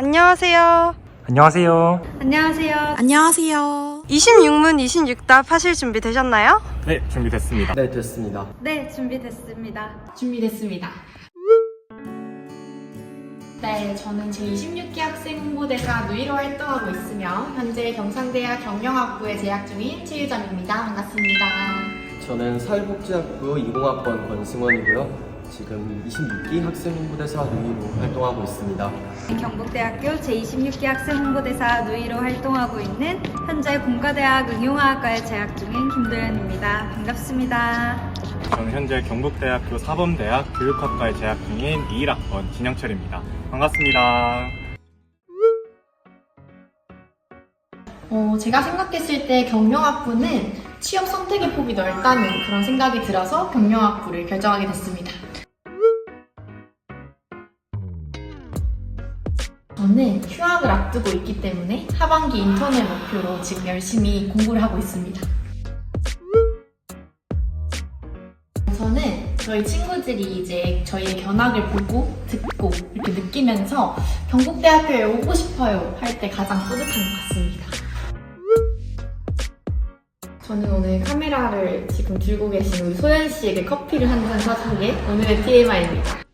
안녕하세요. 안녕하세요. 안녕하세요. 안녕하세요. 26문 26답 하실 준비 되셨나요? 네, 준비됐습니다. 네, 됐습니다. 네, 준비됐습니다. 준비됐습니다. 네, 저는 제26기 학생 홍보대사 누이로 활동하고 있으며 현재 경상대학 경영학부에 재학 중인 최유정입니다. 반갑습니다. 저는 사회복지학부 20학번 권승원이고요. 지금 26기 학생 홍보대사 누이로 활동하고 있습니다. 경북대학교 제26기 학생 홍보대사 누이로 활동하고 있는 현재 공과대학 응용화학과에 재학 중인 김도연입니다. 반갑습니다. 저는 현재 경북대학교 사범대학 교육학과에 재학 중인 21학번 진영철입니다. 반갑습니다. 어, 제가 생각했을 때 경영학부는 취업 선택의 폭이 넓다는 그런 생각이 들어서 경영학부를 결정하게 됐습니다. 저는 휴학을 앞두고 있기 때문에 하반기 인턴을 목표로 지금 열심히 공부를 하고 있습니다. 저는 저희 친구들이 이제 저희의 견학을 보고 듣고 이렇게 느끼면서 경북대학교에 오고 싶어요 할 때 가장 뿌듯한 것 같습니다. 저는 오늘 카메라를 지금 들고 계신 우리 소연 씨에게 커피를 한 잔 사준 게 오늘의 TMI입니다.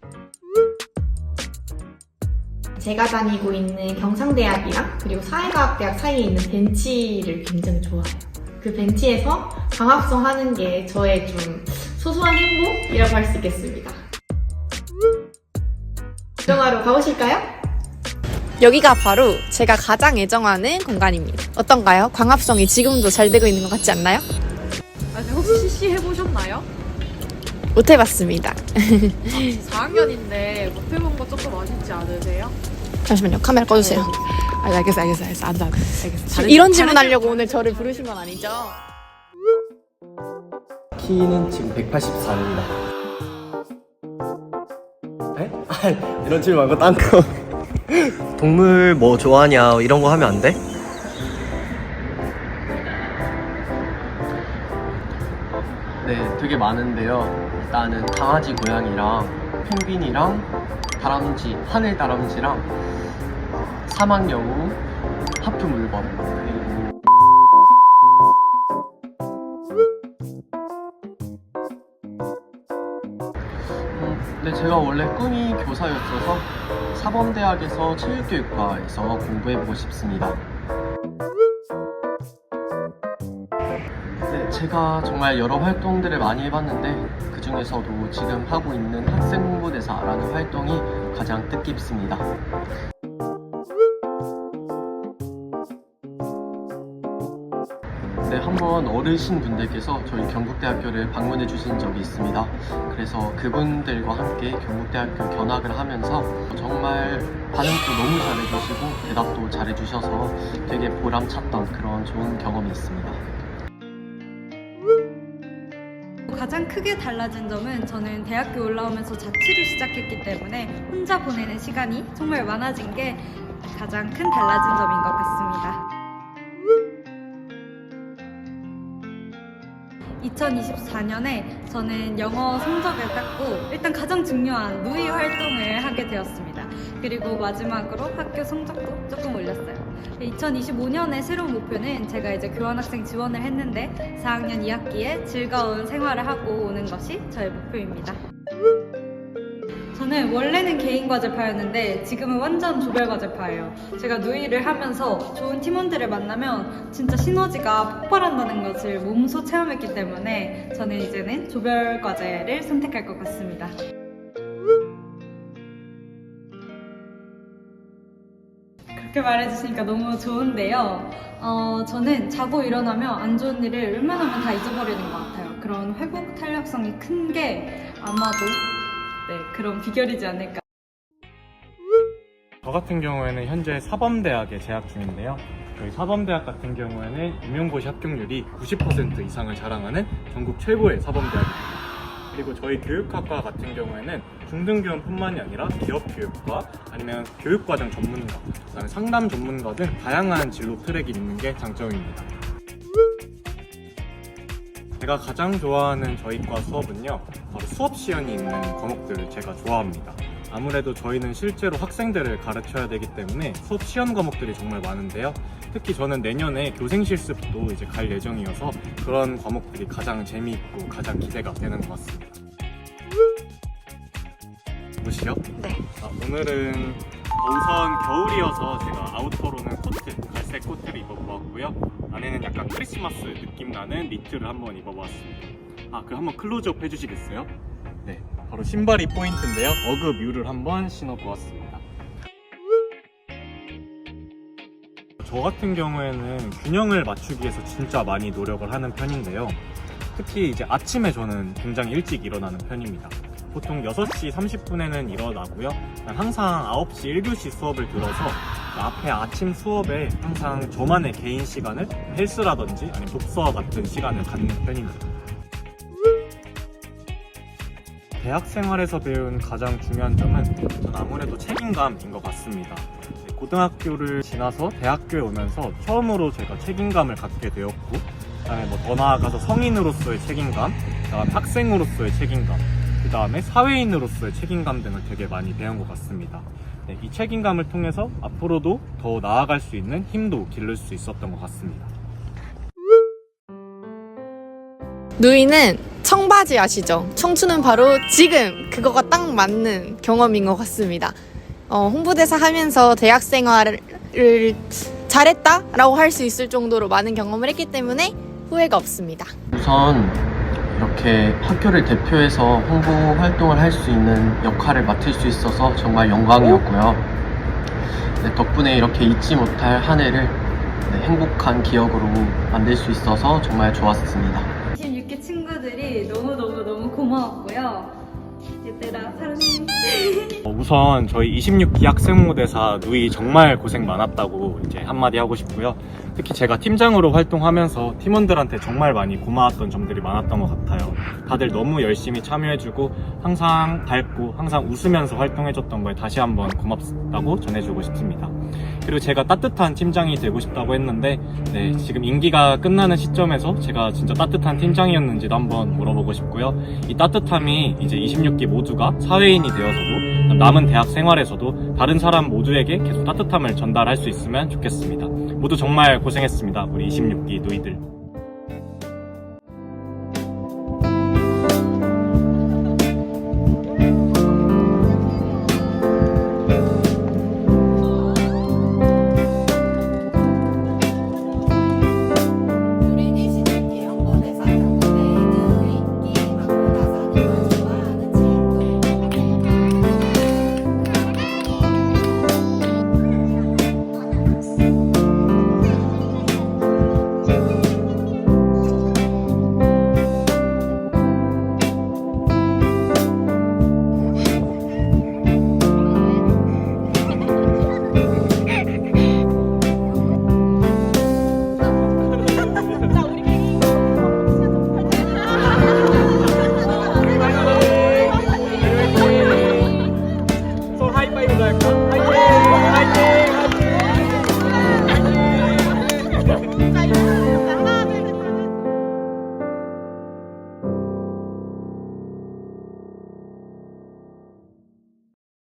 제가 다니고 있는 경상대학이랑 그리고 사회과학대학 사이에 있는 벤치를 굉장히 좋아해요. 그 벤치에서 강합성 하는 게 저의 좀 소소한 행복이라고 할 수 있겠습니다. 구경하러 가보실까요? 여기가 바로 제가 가장 애정하는 공간입니다. 어떤가요? 광합성이 지금도 잘 되고 있는 것 같지 않나요? 아니 혹시 CC 해보셨나요? 못 해봤습니다. 4학년인데 못 해본 거 조금 아쉽지 않으세요? 잠시만요. 카메라 꺼주세요. 아, 알겠어, 알겠어, 알겠어. 안 돼, 안 돼. 알겠어. 이런 질문 하려고 오늘 저를 부르신 건 아니죠? 키는 지금 184입니다. 에? 아, 이런 질문 말고 딴 거. 동물 뭐 좋아하냐 이런 거 하면 안 돼? 네, 되게 많은데요. 일단은 강아지, 고양이랑 펭귄이랑 다람쥐, 하늘 다람쥐랑 어, 사막여우, 하프 물범 음, 네, 제가 원래 꿈이 교사였어서 사범대학에서 체육교육과에서 공부해보고 싶습니다. 제가 정말 여러 활동들을 많이 해봤는데 그 중에서도 지금 하고 있는 학생 홍보대사라는 활동이 가장 뜻깊습니다. 네, 한번 어르신 분들께서 저희 경북대학교를 방문해 주신 적이 있습니다. 그래서 그분들과 함께 경북대학교 견학을 하면서 정말 반응도 너무 잘해주시고 대답도 잘해주셔서 되게 보람찼던 그런 좋은 경험이 있습니다. 가장 크게 달라진 점은 저는 대학교 올라오면서 자취를 시작했기 때문에 혼자 보내는 시간이 정말 많아진 게 가장 큰 달라진 점인 것 같습니다. 2024년에 저는 영어 성적을 땄고 일단 가장 중요한 누이 활동을 하게 되었습니다. 그리고 마지막으로 학교 성적도 조금 올렸어요. 2025년의 새로운 목표는 제가 이제 교환학생 지원을 했는데 4학년 2학기에 즐거운 생활을 하고 오는 것이 저의 목표입니다. 저는 원래는 개인 과제파였는데 지금은 완전 조별 과제파예요. 제가 누이를 하면서 좋은 팀원들을 만나면 진짜 시너지가 폭발한다는 것을 몸소 체험했기 때문에 저는 이제는 조별 과제를 선택할 것 같습니다. 그렇게 말해주시니까 너무 좋은데요. 어, 저는 자고 일어나면 안 좋은 일을 웬만하면 다 잊어버리는 것 같아요. 그런 회복 탄력성이 큰 게 아마도 네, 그런 비결이지 않을까. 저 같은 경우에는 현재 사범대학에 재학 중인데요. 저희 사범대학 같은 경우에는 임용고시 합격률이 90% 이상을 자랑하는 전국 최고의 사범대학입니다. 그리고 저희 교육학과 같은 경우에는 중등교원뿐만이 아니라 기업교육과 아니면 교육과정 전문가, 그다음에 상담 전문가 등 다양한 진로 트랙이 있는 게 장점입니다. 제가 가장 좋아하는 저희 과 수업은요, 바로 수업 시연이 있는 과목들을 제가 좋아합니다. 아무래도 저희는 실제로 학생들을 가르쳐야 되기 때문에 수업 시험 과목들이 정말 많은데요. 특히 저는 내년에 교생 실습도 이제 갈 예정이어서 그런 과목들이 가장 재미있고 가장 기대가 되는 것 같습니다. 무시요? 네. 아, 오늘은 우선 겨울이어서 제가 아우터로는 코트, 갈색 코트를 입어보았고요. 안에는 약간 크리스마스 느낌 나는 니트를 한번 입어보았습니다. 아, 그럼 한번 클로즈업 해주시겠어요? 네, 바로 신발이 포인트인데요. 어그 뮤를 한번 신어보았습니다. 저 같은 경우에는 균형을 맞추기 위해서 진짜 많이 노력을 하는 편인데요. 특히 이제 아침에 저는 굉장히 일찍 일어나는 편입니다. 보통 6시 30분에는 일어나고요. 난 항상 9시 1교시 수업을 들어서 앞에 아침 수업에 항상 저만의 개인 시간을 헬스라든지 아니면 독서와 같은 시간을 갖는 편입니다. 대학 생활에서 배운 가장 중요한 점은 전 아무래도 책임감인 것 같습니다. 네, 고등학교를 지나서 대학교에 오면서 처음으로 제가 책임감을 갖게 되었고, 그다음에 뭐 더 나아가서 성인으로서의 책임감, 그다음 학생으로서의 책임감, 그 다음에 사회인으로서의 책임감 등을 되게 많이 배운 것 같습니다. 네, 이 책임감을 통해서 앞으로도 더 나아갈 수 있는 힘도 기를 수 있었던 것 같습니다. 누이는 청바지 아시죠? 청춘은 바로 지금 그거가 딱 맞는 경험인 것 같습니다. 어, 홍보대사 하면서 대학 생활을 잘했다라고 할 수 있을 정도로 많은 경험을 했기 때문에 후회가 없습니다. 우선 이렇게 학교를 대표해서 홍보 활동을 할 수 있는 역할을 맡을 수 있어서 정말 영광이었고요. 네, 덕분에 이렇게 잊지 못할 한 해를 네, 행복한 기억으로 만들 수 있어서 정말 좋았습니다. 고마웠고요. 얘들아, 사랑해. 어, 우선 저희 26기 학생무대사 누이 정말 고생 많았다고 이제 한마디 하고 싶고요. 특히 제가 팀장으로 활동하면서 팀원들한테 정말 많이 고마웠던 점들이 많았던 것 같아요. 다들 너무 열심히 참여해주고 항상 밝고 항상 웃으면서 활동해줬던 거에 다시 한번 고맙다고 전해주고 싶습니다. 그리고 제가 따뜻한 팀장이 되고 싶다고 했는데 네, 지금 임기가 끝나는 시점에서 제가 진짜 따뜻한 팀장이었는지도 한번 물어보고 싶고요. 이 따뜻함이 이제 26기 모두가 사회인이 되어서도 남은 대학 생활에서도 다른 사람 모두에게 계속 따뜻함을 전달할 수 있으면 좋겠습니다. 모두 정말 고생했습니다. 우리 26기 누이들.